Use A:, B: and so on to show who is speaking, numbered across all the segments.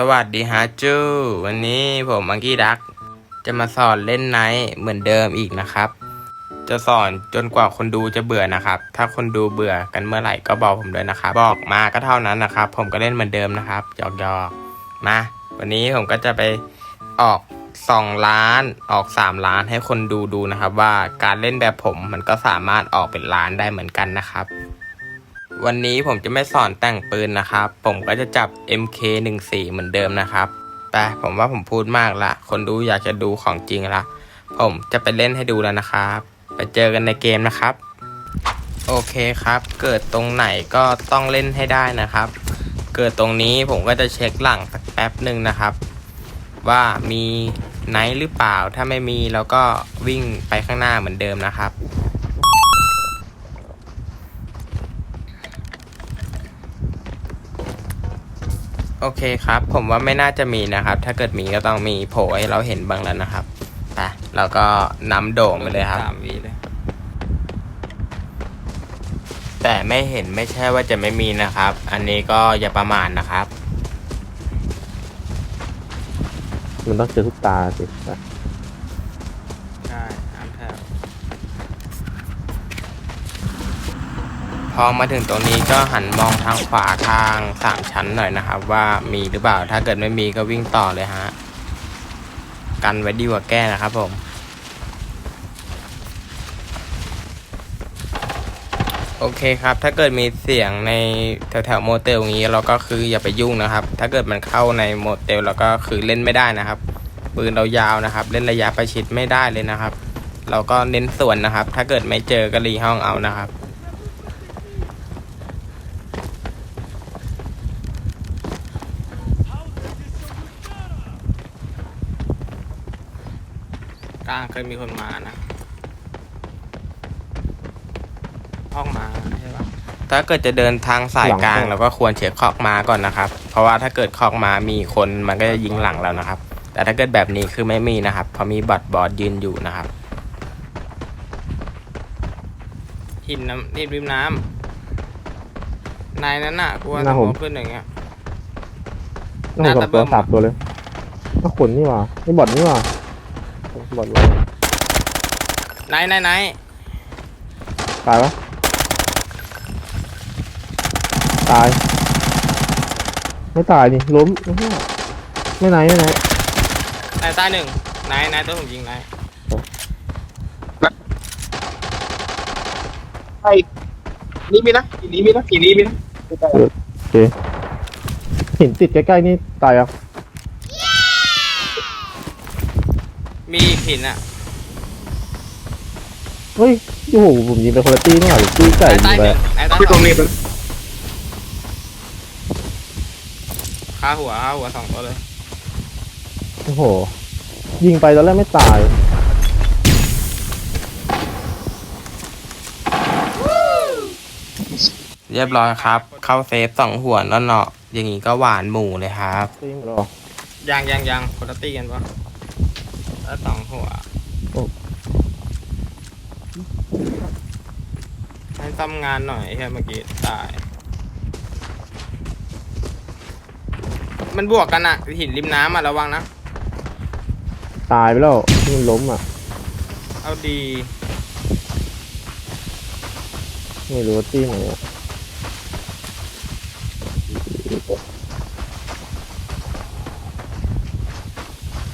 A: สวัสดีฮะจูวันนี้ผมมังกี้ดัก จะมาสอนเล่นไนท์เหมือนเดิมอีกนะครับ จะสอนจนกว่าคนดูจะเบื่อนะครับ ถ้าคนดูเบื่อกันเมื่อไหร่ก็บอกผมด้วยนะครับ บอกมาก็เท่านั้นนะครับ ผมก็เล่นเหมือนเดิมนะครับหยอกหยอกๆมา วันนี้ผมก็จะไปออก 2 ล้านออก 3 ล้านให้คนดูดูนะครับ ว่าการเล่นแบบผมมันก็สามารถออกเป็นล้านได้เหมือนกันนะครับ วันนี้ผมจะไม่สอนแต่งปืนนะครับ ผมก็จะจับ MK14 เหมือนเดิมนะครับแต่ผมว่าผมพูดมากละ คนดูอยากจะดูของจริงละ ผมจะไปเล่นให้ดูแล้วนะครับ ไปเจอกันในเกมนะครับ โอเคครับ เกิดตรงไหนก็ต้องเล่นให้ได้นะครับ เกิดตรงนี้ผมก็จะเช็คหลังสักแป๊บหนึ่งนะครับ ว่ามีไนท์หรือเปล่า ถ้าไม่มีเราก็วิ่งไปข้างหน้าเหมือนเดิมนะครับ โอเคครับ ผมว่าไม่น่าจะมีนะครับ ถ้าเกิดมีก็ต้องมีโผล่ให้เราเห็นบ้างแล้วนะครับไปเราก็นำโด่งไปเลยครับ
B: สามวีเลย
A: แต่ไม่เห็นไม่ใช่ว่าจะไม่มีนะครับ อันนี้ก็อย่าประมาทนะครับ
C: มันต้องเจอทุกตาสิ
B: ใช่สามแถว
A: อมาถึงตรงนี้ก็หันมองทางขวาทางสามชั้นหน่อยนะครับ ว่ามีหรือเปล่าถ้าเกิดไม่มีก็วิ่งต่อเลยฮะกันไว้ดีกว่าแก้นะครับผมโอเคครับ ถ้าเกิดมีเสียงในแถวแถวๆโมเตลอย่างนี้เราก็คืออย่าไปยุ่งนะครับ ถ้าเกิดมันเข้าในโมเตลเราก็คือเล่นไม่ได้นะครับปืนเรายาวนะครับ เล่นระยะประชิดไม่ได้เลยนะครับ เราก็เน้นส่วนนะครับ ถ้าเกิดไม่เจอก็รีห้องเอานะครับ
B: กลางเคยมีคนมานะ ห้องมาใช่ปะ
A: ถ้าเกิดจะเดินทางสายกลางเราก็ควรเช็คคอกมาก่อนนะครับ เพราะว่าถ้าเกิดคอกมามีคนมันก็จะยิงหลังเรานะครับ แต่ถ้าเกิดแบบนี้คือไม่มีนะครับเพราะมีบอทบอสยืนอยู่นะครับ
B: หินน้ำนี่ริมน้ำนายนั้นน่ะกูว่าจะมขึ้นอย่างเงี้ย
C: ต้องสองตัวสามตัวเลยก็ขนนี่หว่าไม่บอดนี่หว่า บอดเลย
B: นายนายนาย
C: ตายปะตาย ไม่ตายนี่ล้มไม่ไหวไม่ไหนไม่ไหน
B: นายตายหนึ่งนายนายตัวผมยิงนาย
D: ไอ้นี่มีนะผีนี้มีนะผีนี้มีนะ
C: โอเคหินติดใกล้ๆนี่ตายอะ
B: มีอีก หินอะ
C: เฮ้ยโอ้โหผมยิงไปคนละตีนี่หว่าตีไก่
B: นาย
C: ยิ
B: ตาย
C: ง
B: ห
C: ไป
B: นึ่งนายตาย
D: พี่
B: ส
D: ตร
B: อง
D: งนี้เป็น
B: คาหัวคาหัวสองตัวเลย
C: โอ้โห ยิงไปตอนแรกไม่ตาย
A: เรียบร้อยครับ เข้าเซฟสองหัวแล้วเนาะอย่างนี้ก็หวานหมูเลยครับ
C: ตีหมดหรอ
B: ยังยังยังคนละตีกันปะ แล้วสองหัว
C: โอ้
B: ให้ซ่อมงานหน่อยแค่เมื่อกี้ตาย มันบวกกันอะหินริมน้ำอะระวังนะ
C: ตายไปแล้วที่มันล้มอะ
B: เอาดี
C: ไม่รู้ว่าตีไหนอะ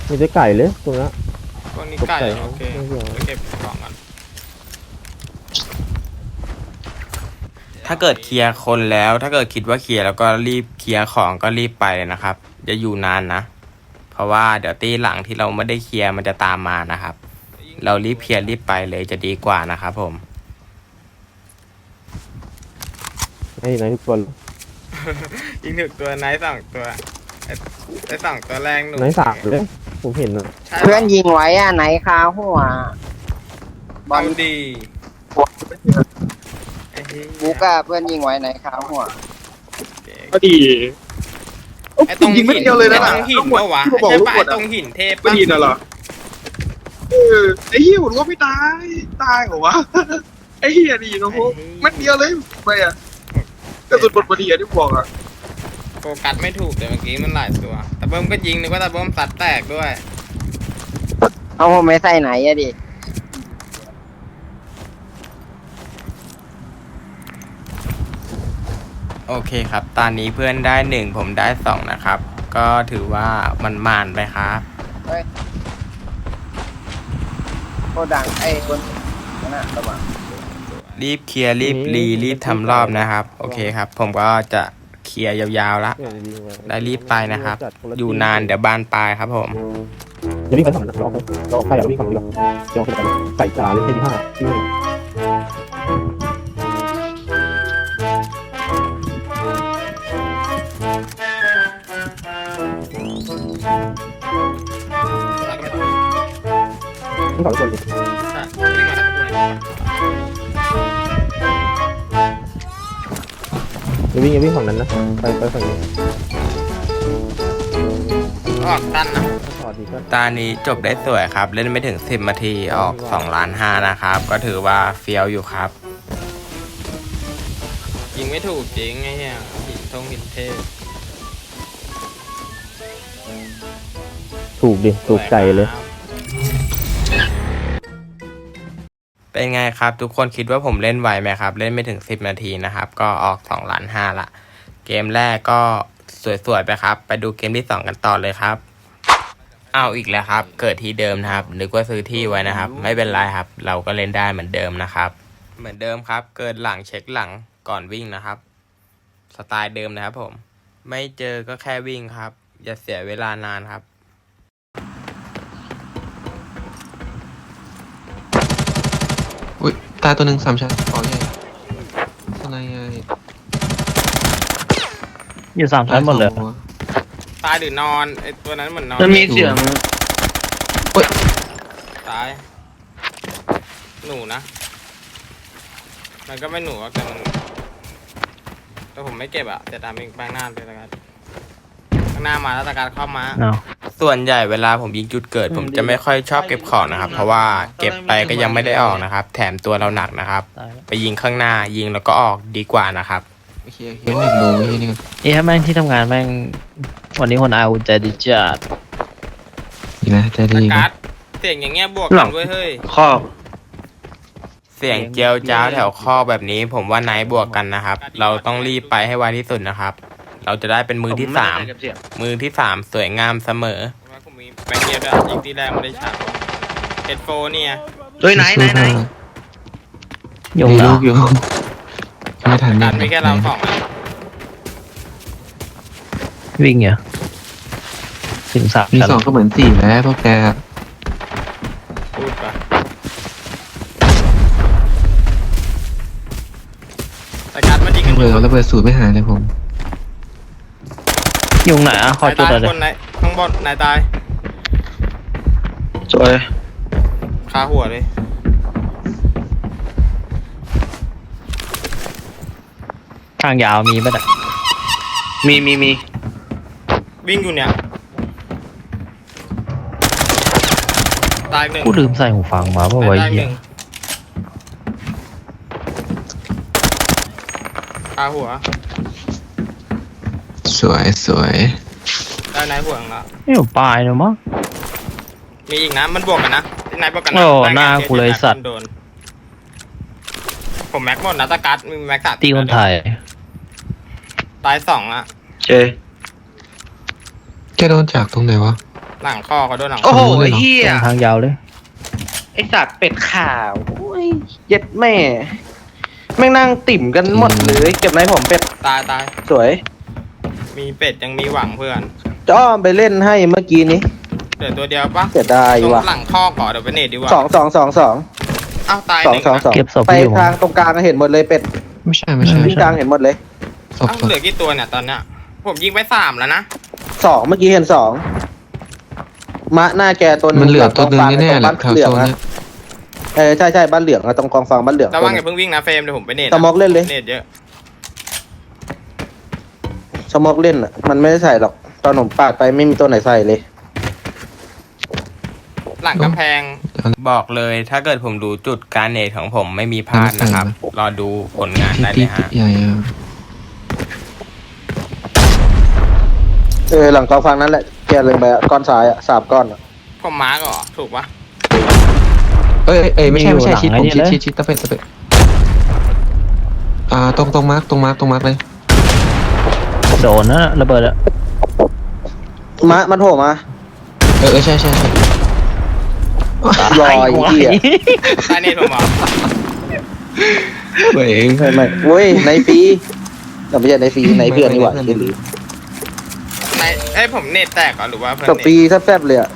C: มีแต่ไก่เลยตรงนั้น
B: พวกนี้ไก่
C: ตกใจ
B: โอเค
C: ไม่เกี่ยว
B: ไปเก็บของกัน
A: ถ้าเกิดเคลียร์คนแล้ว ถ้าเกิดคิดว่าเคลียร์แล้วก็รีบเคลียร์ของก็รีบไปเลยนะครับอย่าอยู่นานนะ เพราะว่าเดี๋ยวตีหลังที่เราไม่ได้เคลียร์มันจะตามมานะครับ เรารีบเคลียร์รีบไปเลยจะดีกว่านะครับผม
C: ไอ้ไหนทุกคน
B: ยิงถึกตัวไนท์สองตัวไอ้ไอ้สองตัวแรงหนุ่ม
C: ไหนสามเลย ผมเห็นอะ
B: ใช่
E: เพื่อนยิงไว้อะไหนคาหัว
B: บอลดีไอ้เหี้ย
E: บุกอะเพื่อนยิงไว้ไหนคาหัว
D: ก็ดีโอ้
B: ไอ้ตรง
D: ยิงไม่เดียวเลยนะ
B: ไอ้ตรงหิน
D: ลูกหมด
B: ปะวะ
D: ที่ผมบอก
B: ใช่
D: ลูก
B: ปะ
D: หม
B: ไอ้
D: ด
B: ต
D: อะ
B: รงหินเทพ
D: ไม่
B: ปะ
D: ดีนะเหรอเออไอ้เหี้ยผมว่าไม่ตาย ตายเหรอวะ ไอ้เหี้ยดีนะพวกมันเดียวเลยไปอะกระสุนบนพอดีอะที่บอกอะ
B: โฟกัสไม่ถูกแต่เมื่อกี้มันหลายตัวแต่เบิ้มก็ยิงนึกว่าแต่เบิ้มสัดแตกด้วย
E: เอาผมไม่ใส่ไหนอะดิ
A: โอเคครับ ตอนนี้เพื่อนได้หนึ่งผมได้สองนะครับ ก็ถือว่ามันมานไปครับ
E: โคดังไอ้คนนั่นน่ะระวัง
A: รีบเคลียร์รีบรีรีบทำรอบนะครับ โอเคครับ ผมก็จะ เคลียร์ยาวๆละได้รีบไปนะครับ อยู่นานเดี๋ยวบานปลายครับผม
C: อย่าวิ่งไปฝั่งนั้นเราเราใครอยากวิ่งฝั่งนี้หรอกเดี๋ยวเราใส่จ่าเลยที่ห้าที่หนึ่ง
B: แล้วก็ไม่ต้อง
C: ทั้งสองคนเลย
B: วิ่ง
C: อย่าวิ่งฝั่งนั้นนะ ไปไปฝั่งนี้
B: ออกตันนะ
C: ถอดดีก็
A: ตานี้จบได้สวยครับ เล่นไม่ถึง 10นาทีออก2ล้าน5นะครับ ก็ถือว่าเฟี้ยวอยู่ครับ
B: ยิงไม่ถูกจริงไอ้เหี้ยหินทงหินเทพ
C: ถูกดิ ถูกใจเลย
A: เป็นไงครับ ทุกคนคิดว่าผมเล่นไหวไหมครับ เล่นไม่ถึง 10 นาทีนะครับ ก็ออก2ล้าน5ละเกมแรกก็สวยๆไปครับ ไปดูเกมที่ 2 กันต่อเลยครับเอาอีกแล้วครับ เกิดที่เดิมนะครับ นึกว่าซื้อที่ไว้นะครับ ไม่เป็นไรครับ เราก็เล่นได้เหมือนเดิมนะครับ เหมือนเดิมครับ เกิดหลังเช็คหลังก่อนวิ่งนะครับ สไตล์เดิมนะครับผม ไม่เจอก็แค่วิ่งครับ อย่าเสียเวลานานครับ
D: ตายตัวหนึ่งสามชั้นขอใหญ่ทนายใหญ่
F: อยู่สามชั้นหมดเลย
D: ตาสองหัว
B: ตายหรือนอนไอ้ตัวนั้นเหมือนนอน
F: มันมีเสียง
B: ตาย หนูนะ มันก็ไม่หนูหรอกแต่มันแต่ผมไม่เก็บอะแต่ตามเองแปลงหน้าเลยละกันข้างหน้ามาแล้วตะการเข้ามา
F: อ้าว
A: ส่วนใหญ่เวลาผมยิงจุดเกิด ผมจะไม่ค่อยชอบเก็บของนะครับ เพราะว่าเก็บไปก็ยังไม่ได้ออกนะครับ แถมตัวเราหนักนะครับ
F: ตายแล้ว
A: ไปยิงข้างหน้ายิงแล้วก็ออกดีกว่านะครับ
D: โอเคโอเคหนึ่งดูไอ้นี่ก่อน
F: เอ้แม่งที่ทำงานแม่งวันนี้คนอาอุ่นใจดีจัด
D: นี่นะใจ
B: ตะ
D: ดี
B: กา
D: นะ
B: รเสียงอย่างเงี้ยบวก
F: หร
B: กั
F: อ
B: นเว้ยเฮ้ย
F: ครอบ
A: เสียงเจียวจ้าวแถวข้อแบบนี้ผมว่าไนท์บวกกันนะครับ เราต้องรีบไปให้ไวที่สุดนะครับ เราจะได้เป็นมือที่สามมือที่สามสวยงามเสมอ
B: ว่าผมมีแบงค์เกียร์ด้วยยิงที่แรกไม่ได้ฉากเอ็ดโฟเนี่ย
F: เฮ้ยไหนไหนไหนยง
D: มี
F: เหร
D: ลู
F: อก
D: อยู่ไม่ทัน
B: การมีแค่เราสองอะ
F: วิ่งเหรอถึงสาม
D: มี
F: ชั้น
D: สองก็เหมือนสี่แล้วพวกแก
B: พูดไปตะการมายิงกัน
D: ระเบิดระเบิดสูตรไม่หายเลยผม
F: ยงไหนอะขอจุด
B: ตาย
F: อะไร
B: บนไหนข้างบนไหนตาย
F: สวย
B: คาหัวเลย
F: ทางยาวมีป่ะเนี่ยมีมีมี
B: วิ่งอยู่เนี่ย ตายหนึ่ง
F: กูลืมใส่หูฟังมาเพราะว่า
B: ตายห
F: เหี้ย
B: นึ่งคาหัว
D: ส วยสวย
B: ได้ไหนหัวของเรา
F: ไม่อยู่ปลายเนอะมั้ง
B: มีอีกนะ มันบวกกันนะที่ไหนบวกกันนะ
F: โอ้
B: ได้ไง
F: หน้ากูเลยสัตว์
B: โดน ผมแม็กหมดนะตะกัดมีแม็กสาม
F: ตีคนไทย
B: ตายสองอะ
F: เจ
D: แกโดนจากตรงไหนวะ
B: หลังข้อเขาโดนหลัง
D: โอ้โหไอ้เหี้
F: ตรงทางยาวเลย
G: ไอสัตว์เป็ดข่าวโอ้ยเย็ดแม่ แม่งนั่งติ่มกันหมดเลย เก็บไหนผมเป็ด
B: ตายตาย
G: สวย
B: มีเป็ดยังมีหวังเพื่อน
G: จะอ้อมไปเล่นให้เมื่อกี้นี้
B: เดี๋ยวตัวเดียวปะ
G: เสียดาย
B: ตรง
G: ว่ะ
B: หลังข้อก่อนเดี๋ยวไปเนตดีกว่า
G: สองสองสองสอง
B: อ้าวตาย
G: สอ
B: ห
G: ง
B: นึ่ง
G: สอง
B: นะ
G: สอง
F: เก็บศพ
G: ไป
F: อยู่
G: ทางตรงกลางเห็นหมดเลยเป็ด
D: ไม่ใช่ไม่ใช่ไม่
G: ที่ก
D: ใช่
G: ลางเห็นหมดเลย
D: ศพ
B: อ้าว
D: ศพ
B: เหลือกี่ตัวเนี่ยตอนเนี้ยผมยิงไปสามแล้วนะ
G: สองเมื่อกี้เห็นสองมะหน้าแกตัวหนึง
D: มันเหลือตัวหนึง
G: กองฟาง
D: แน่ๆแหละ
G: ตรง
D: แถว
G: บ้านเหลื
D: โซ
G: อง
D: น
G: อะ
D: เนี้ย
G: เออใช่ใช่บ้านเหลืองอะตรงกองฟางบ้านเหลือง
B: ระวังอ
G: ตัวห
B: ย่า
G: นึ่ง
B: เพิ่งวิ่งนะเฟรมเดี๋ยวผมไปเนต
G: สมอกเล่นเลย
B: เนตเยอะ
G: สมอกเล่นอะมันไม่ได้ใส่หรอก ตอนผมปาดไปไม่มีตัวไหนใส่เลย
B: หลังกำแพง
A: บอกเลยถ้าเกิดผมดูจุดการเนตของผมไม่มีพลาดนะครับ รอดูผลงาน
D: ที่
A: ได้เล
D: ที่
A: ยฮะ
D: ใหญ่อะ
G: เออหลังกองฟังนั้นแหละแกเลยไปอะก้อนซ้ายอะสามก้อนอะ
B: ผมมาร์กเหรอ ถูกปะ
H: เอ้ยเอ้ยไม่ใช่ไม่ใช่
F: อยู่
H: ชิด
F: หลั
H: ผ
F: ง
H: ม
F: ไอ้
H: ชิด
F: นี่เลย
H: ชิดชิดตะเป็ดตะเป็ดอ่าตรงตรงมาร์กตรงมาร์กตรงมาร์กเลย
F: โดนนะระเบิดอะ
G: มามันโผล่มา
H: เออเออใช่ใช่ใช่
G: ลอย
F: หัว
G: เหี้ย
B: ตายเนตผมเหรอ
H: เว้ย
G: ไม่ไม่เว้ยในฟรีแต่ไม่ใช่ในฟรีในเพื่อนนี่หว่า
H: ไม่
G: เชื่อ
H: ไม่
G: หรือ
B: ในเอ้ยผมเน็ตแตกเหรอหรือว่าเพื่อน
G: กับ
B: เน็
G: ฟรี
B: ต
G: แซ่บๆเลยอะ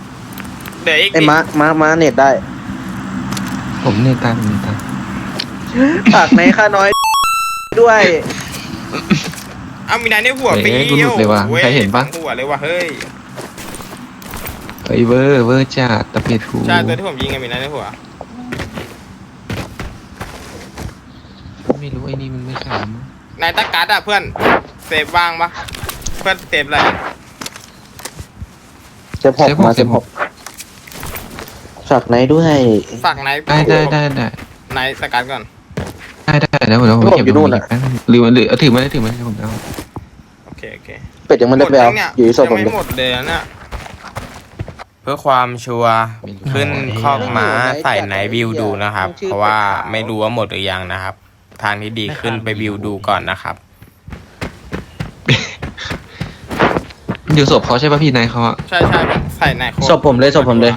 B: เดี๋ยวอีก
G: ไอ้ม้าม้าม้าเน็ตได้
H: ผมเนตามผมเนตาม
G: ปากในค่าน้อย ด้วย
B: เอามีนายในหัว
H: เฮ้
B: ปี
H: ยกูหลุดเลยว่ะ
B: ว้
H: ใครเห็นปะ
B: หัวเลยว่ะเฮ้ย
H: เฮ้ยเวอร์เวอร์จัดตะเป็ดกู
B: ใช่ตัวที่ผมยิงไงมีนายในหัว
H: ไม่รู้ไอ้นี่มันไม่ขาม
B: นายตะกัดอะเพื่อนเซฟว่างปะเพื่อนเซฟอะไร
G: เจ็บหกมาเจ็บหกฝากในด้วย
B: ฝากนาย
H: ได้ได้ได้ได้
B: นายตะกัดก่อน
H: ได้ได้แล้วเดี๋ยวผม
G: ผม
H: เก็บ
G: อยู่นู่นอะ
H: แป๊บนึงหรือมันหรือเอาถือมาได้ถือมาได้ผมเอา
B: โอ เคโอเค
G: เป็ดยังไม่ได้ไปเอา
B: หมดแล้วเนี่ย
G: อยู่ที่ศพ
B: ยัง
G: ผม
B: ไม่
G: เลย
B: หมดเลยนะเนี่ย
A: เพื่อความชัวร์ขึ้นคอกม้าใส่ในวิวดูนะครับ เพราะว่าไม่รู้ว่าหมดหรือยังนะครับ ทางที่ดีขึ้นไปวิวดูก่อนนะครับ
H: อยู่ศพเขาใช่ป่ะพี่นายเขาอะ
B: ใช่ใช่ใส่นายโค้ด
G: ศพผมเลยศพผมเลย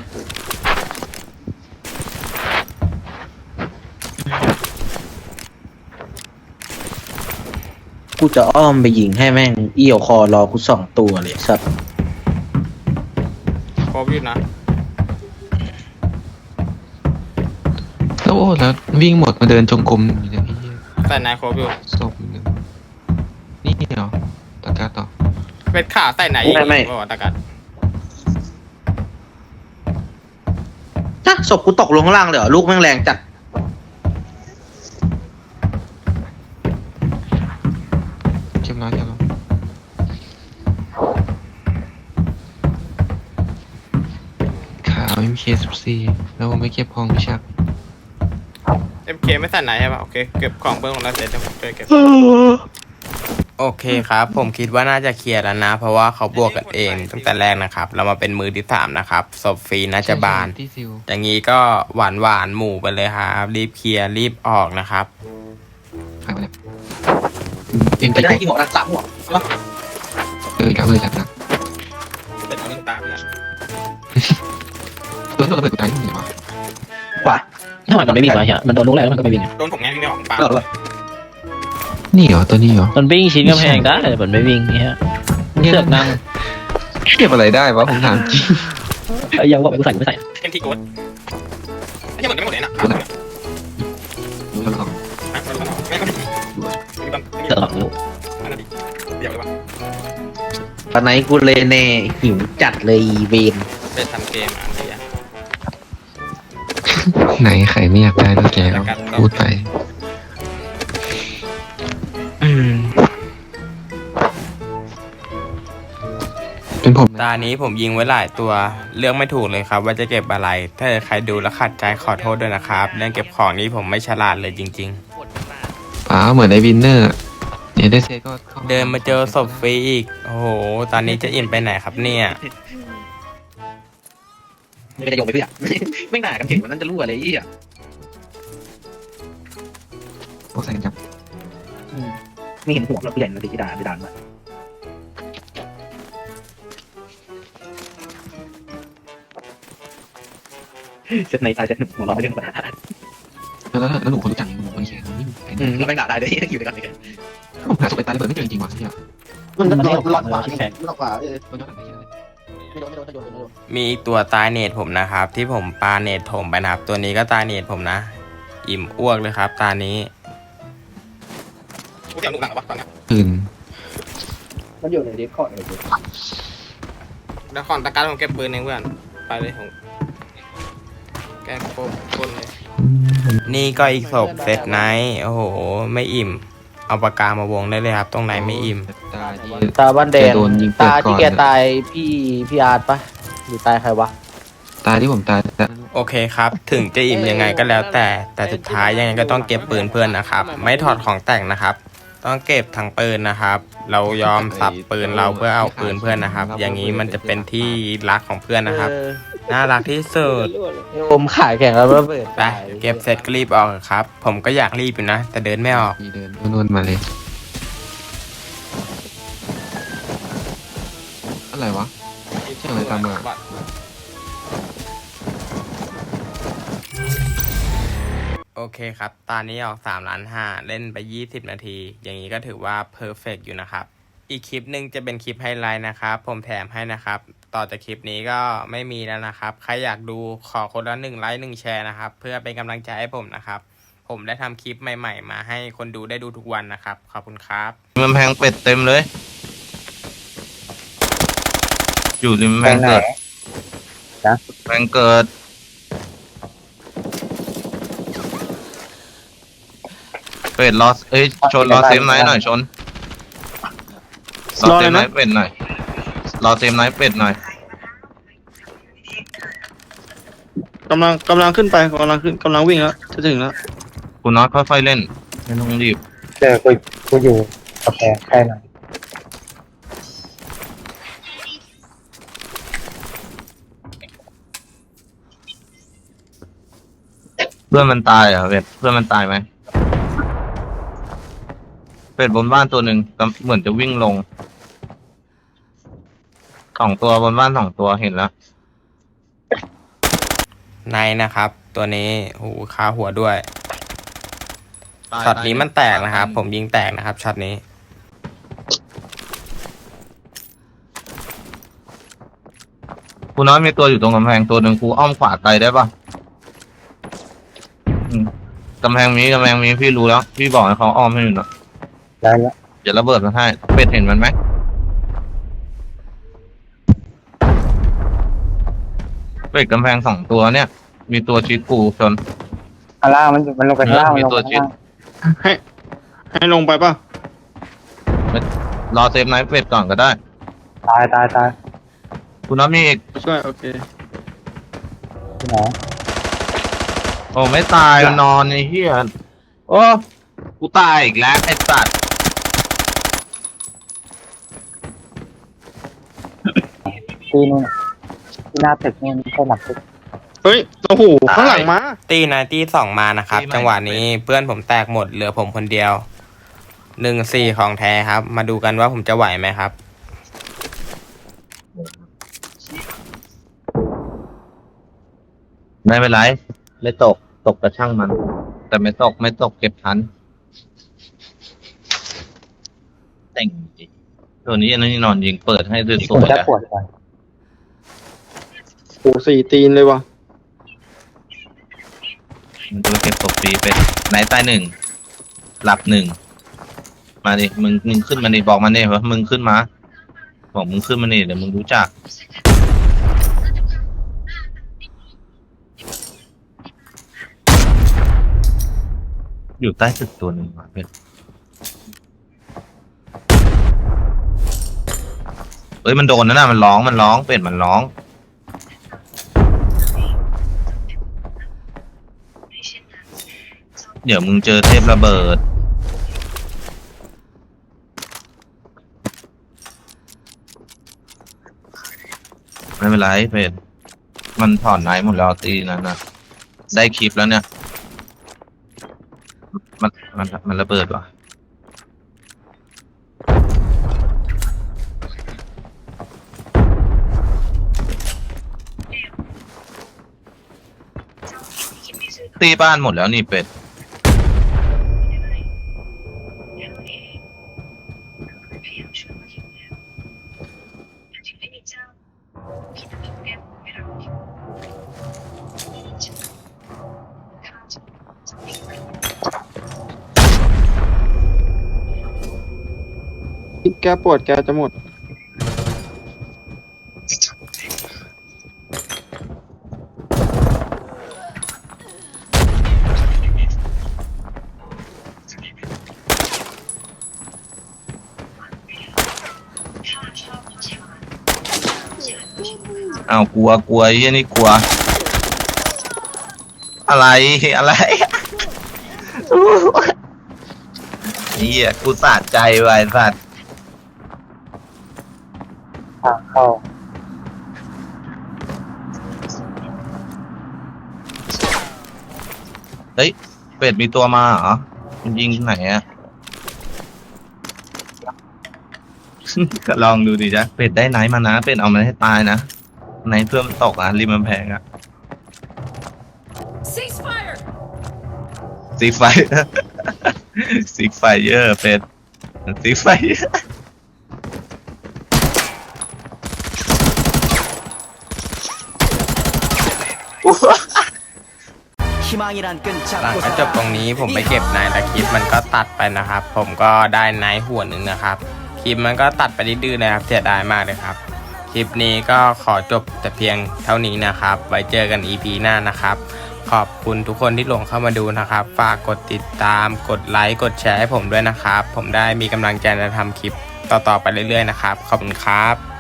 G: กูจะอ้อมไปยิงให้แม่งเอี่ยวคอรอกูสองตัวเลยสัตว์
B: ครบอยู่นะ
H: แล้วโอ้แล้ววิ่งหมดมาเดินจงกรมอยู่เนี่ยพี่
B: ใส่นายครบอยู่
H: ศพหนึ่งนี่เหรอตะกร้าต่อ
B: เป็ดขาใส่ไหนอีก
G: ไม่ไม่
B: บอกว่าตะกัด
G: จ้ะศพกูตกลงข้างล่างเลยเหรอลูกแม่งแรงจัด
H: MK14 แล้วผมไปเก็บของพี่ชัก
B: เอ็มเคไม่ใส่ไหนใช่ป่ะโอเคเก็บของเบื้องลงแล้วเสร็จจะผมช่วยเก็บ
A: โอเคครับ ผมคิดว่าน่าจะเคลียร์แล้วนะ เพราะว่าเขาบวกกันเองตั้งแต่แรกนะครับ เรามาเป็นมือที่สามนะครับศพฟรีน่าจะบาน
H: ที่ซิล
A: อย่างนี้ก็หวานหวานๆหมู่ไปเลยครับ รีบเคลียร์รีบออกนะครับ
H: หายไปแล้วเอ็ม
G: ไป
H: กี่
G: ได้กี่หมอรักสามหมอ
H: เออกับเลยจัดนะ
B: เป็นเอาเรื่องตามเนี่ย
H: ตัวที่เราระเบิดกูตายที่ไหนวะ
G: ขวา
F: ทำไมมันไม่วิ่งวะเฮียมันโดนลูกแรกแล้วมันก็ไม่วิ่งอะ
B: โดนผมแง่วิ่ไม่ออกปาก
G: เออ
H: นี่เหรอตัวนี้เหรอ
F: มันวิ่งชิ้นกำแพงได้แต่มันไม่วิ่งเฮียเสือกนั่ง
H: เก็บอะไรได้วะผมถามจริง
F: เอ้ยังว่าไปกูใส่กูไม่ใส่
B: เอ็มทีโกดไอ้เหี้ยหมดไม่หมดเลยนะ
H: รู้แล้วหรอ
B: อะมาดูกันหน่อยแม่งก็ไม่ดีมีบางมี
F: เสือกหลังลูก
B: อันนั้นดีเดี๋ยวเลยว่ะ
G: ตอนไหนกูเลยแน่หิวจัดเลยอีเวน
B: เป็นทำเกมอะ ไอ้เหี้ย
H: ไหนใครไม่อยากได้ด้วยแกเราพูดไป
G: อืม
H: เป็นผม
A: ตานี้ผมยิงไว้หลายตัว เลือกไม่ถูกเลยครับ ว่าจะเก็บอะไร ถ้าเกิดใครดูแล้วขัดใจขอโทษด้วยนะครับ เรื่องเก็บของนี้ผมไม่ฉลาดเลยจริง
H: ป๋าเหมือนไอ้วินเนอร์ เนี่ยได้เซก็ข้
A: ๆเดินมาเจอศพฟรีอีก โอ้โห ตอนนี้จะอิ่มไปไหนครับเนี่ย
G: ไม่ได้โยงไปเพื่อ ไม่หนากันถึงวันนั้นจะรู้อะไรอีอะ
H: พวกใส่กันจับ
G: ไม่เห็นหัวเราเปลี่ยนมาดิด่าไปด่ามาเซตในตายเซตหนึ่งหัวเราะไม่เรื่องปัญหา
H: แล้วแล้วแล้วหนูคนรู้จักหนูคนแข่งนี่ไอ้
G: อื
H: นี่
G: มแล้วแม่งด่าได้ด้วยอยู่ด้วยกันเลย
H: ผมหาศพไปตายระเบิดไม่เจอจริงๆว่ะเนี่ย
E: มันมันหลอดขวาหลอดขวาเออ
H: มันย้อนหลังไปเฉยเล
E: ม่โดนมี
A: อีกตัวตายเนตผมนะครับ ที่ผมปาเนตถมไปนะครับ ตัวนี้ก็ตายเนตผมนะ อิ่มอ้วกเลยครับ ตานี้
B: กูเตรียมลูกหลังวะตอนเนี้ย
H: ตื่น
E: มันอยู่ในเดคคอร์ดเลย
B: แล้วคอนตะกัดผมเก็บปืนเองเพื่อนไปเลยผมแกล้งโคบคนเลย
A: นี่ก็อีกศพเซตไนท์โอ้โห ไม่อิ่ม เอาปากกามาวงได้เลยครับ ตรงไหนไม่อิ่ม
H: ตาที่
G: ตาบ้านแดง
H: โดนยิงเปิด
G: ตาที่
H: ก่อน
G: แกตายพี่พี่อาร์ตปะ หรือตายใครวะ
H: ตาที่ผมตายแต่
A: โอเคครับ ถึงจะอิ่มยังไงก็แล้วแต่ แต่สุดท้ายยังไงก็ต้องเก็บปืนเพื่อนนะครับ ไม่ถอดของแต่งนะครับ ต้องเก็บทั้งปืนนะครับ เรายอมสับปืนเราเพื่อเอาปืนเพื่อนนะครับ อย่างนี้มันจะเป็นที่รักของเพื่อนนะครับ น่ารักที่สุด
F: อมขายแข่งแล้วระเบิด
A: ไปเก็บเสร็จก็รีบออกครับ ผมก็อยากรีบอยู่นะ แต่เดินไม่ออก
H: มีเดินนู่นๆมาเลย อะไรวะเสียง อะไรตามมา
B: บัตร
A: โอเคครับ ตอนนี้ออก3ล้านห้าเล่นไป 20 นาที อย่างนี้ก็ถือว่าเพอร์เฟกอยู่นะครับ อีกคลิปหนึ่งจะเป็นคลิปไฮไลท์นะครับ ผมแถมให้นะครับ ต่อจากคลิปนี้ก็ไม่มีแล้วนะครับ ใครอยากดูขอคนละหนึ่งไลค์หนึ่งแชร์นะครับ เพื่อเป็นกำลังใจให้ผมนะครับ ผมได้ทำคลิปใหม่ ๆ มาให้คนดูได้ดูทุกวันนะครับ ขอบคุณครับ
I: ริมแพงเป็ดเต็มเลย อยู่ริมแพงเกิด
E: นะ
I: แพงเกิด เป็ดรอเอ้ยชนรอเซมไนท์หน่อยชนรอเซมไนท์เป็ดหน่อยรอเซมไนท์เป็ดหน่อย
F: กำลังกำลังขึ้นไปกำลังขึ้นกำลังวิ่งแล้วจะถึงแล้ว
I: คุณน็อตค่อยๆเล่นไม่ต้องรีบ
E: เจอกูกูอยู่กาแฟใกล้หน่
I: เพื่อนมันตายเหรอะเป็ดเพื่อนมันตายไหมเป็ดบนบ้านตัวหนึ่งกำเหมือนจะวิ่งลงสองตัวบนบ้านสองตัวเห็นแล้ว
A: ในนะครับ ตัวนี้โอ้โหคาหัวด้วย
I: ตาย
A: ช็อตนี้
I: ตาย
A: มันแตกนะครับ
I: ตาย
A: ผมยิงแตกนะครับช็อตนี้
I: คุณน้อยมีตัวอยู่ตรงกำแพงตัวหนึ่งครูอ้อมขวาไกลได้ปะอืม กำแพงมีกำแพงมีพี่รู้แล้ว พี่บอกให้เขาอ้อมให้อยู่นะ
E: ได้แล้ว
I: เดี๋ยวระเบิดมาให้เป็ดเห็นมันไหมเป็ดกำแพงสองตัวเนี่ย มีตัวชิดกูชน
E: ข้างล่างมันมันลงไปข้างล่างมันลงไป
I: มีตัว
E: ข้าง
I: ชิด
E: ล่าง
F: ให้ ให้ลงไปป่ะ
I: รอเซฟไนท์เป็ดก่อนก็ได้
E: ตายตายตาย
I: คุณน้อยมีอีก
F: ช่วยโอเค
E: ที่ไหน
I: โอ้ไม่ตายมันนอนไอ้เหี้ยโอ้กูตายอีกแล้วไอ้สัตว์
E: ที่นู่นน่ะที่หน้าตึกนี่ไม่ใช่หลังตึก
F: เฮ้ยโอ้โหข้างหลังมา
A: ตีนายตีสองมานะครับ จังหวะนี้เพื่อนผมแตกหมดเหลือผมคนเดียวหนึ่งสี่ของแท้ครับ มาดูกันว่าผมจะไหวไหมครับ
I: ไม่เป็นไร ไม่ตกตกกระช่างมัน แต่ไม่ตกไม่ตกเก็บทันแต่งจริงตัวนี้อันนี้นอนยิงเปิดให้ส
E: ผ
I: ว
E: ม
I: ยๆ
E: จะ
I: นะ
E: ปวดก่อน
F: โอ้สี่ตีนเลยว่ะ
I: มันจะเก็บตกฟรีไปไหนตายหนึ่งหลับหนึ่งมาดิมึงมึงขึ้นมาดิบอกมันดิว่ามึงขึ้นมา บอกมึงขึ้นมาดิเดี๋ยวมึงรู้จัก อยู่ใต้ตึกตัวหนึ่งว่ะเป็นเอ้ยมันโดนนะน่ะมันร้องมันร้องเป็ดมันร้อง เดี๋ยวมึงเจอเทพระเบิด ไม่เป็นไรเป็ดมันถอนไหนหมดแล้วตีนั้นนะได้คลิปแล้วเนี่ย มันมันมันระเบิดว่ะตีบ้านหมดแล้วนี่เป็ด
F: แกปวดแกจะหมด
I: อ้าวกลัวกลัวไอ้เหี้ยนี่กลัว อะไรอะไรเหี้ยกูสะใจไว้สัตว์
C: ทาง เข้า
I: เฮ้ยเป็ดมีตัวมาเหรอมันยิงไหนอะ ก็ลองดูดิจ้ะเป็ดได้ไหนมานะ เป็ดเอามันให้ตายนะไหนเพื่อมันตกอะริมมันแพงอะ
J: Ceasefire!
I: ซีไฟซีไฟเยอะเป็ดซีไฟเยอะ
A: หลังก็จบตรงนี้ผมไปเก็บนายและคลิปมันก็ตัดไปนะครับ ผมก็ได้นายหัวหนึ่งนะครับ คลิปมันก็ตัดไปดื้อๆนะครับเสียดายมากเลยครับ คลิปนี้ก็ขอจบแต่เพียงเท่านี้นะครับ ไว้เจอกัน EP หน้านะครับ ขอบคุณทุกคนที่ลงเข้ามาดูนะครับ ฝากกดติดตาม กดไลค์ กดแชร์ให้ผมด้วยนะครับ ผมได้มีกำลังใจในทำคลิปต่อๆไปเรื่อยๆนะครับ ขอบคุณครับ